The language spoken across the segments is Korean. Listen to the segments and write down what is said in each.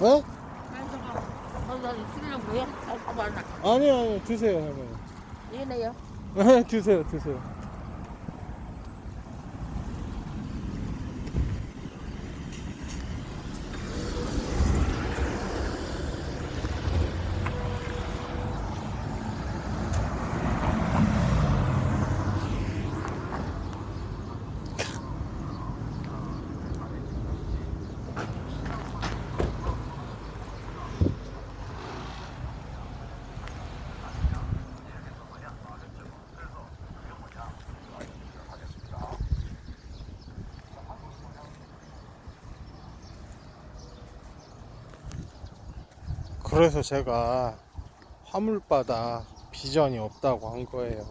어? 아, 봐봐, 나. 아니요 아니요 드세요 할머니 얘네요. 드세요 드세요 그래서 제가 화물바다 비전이 없다고 한 거예요.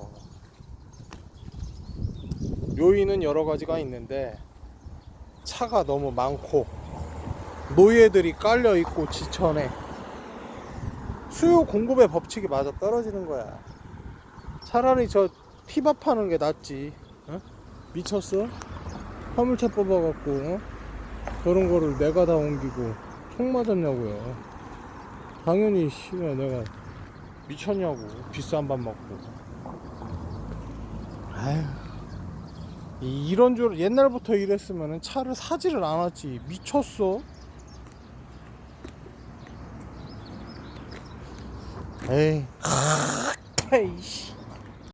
요인은 여러 가지가 있는데 차가 너무 많고 노예들이 깔려 있고 지천에 수요 공급의 법칙이 맞아 떨어지는 거야. 차라리 저 티밥 하는 게 낫지. 어? 미쳤어? 화물차 뽑아갖고 어? 그런 거를 내가 다 옮기고 총 맞았냐고요. 당연히 씨발 내가 미쳤냐고. 비싼 밥 먹고. 아휴. 이- 이런 줄 옛날부터 이랬으면 차를 사지를 않았지. 미쳤어. 에이. 에이씨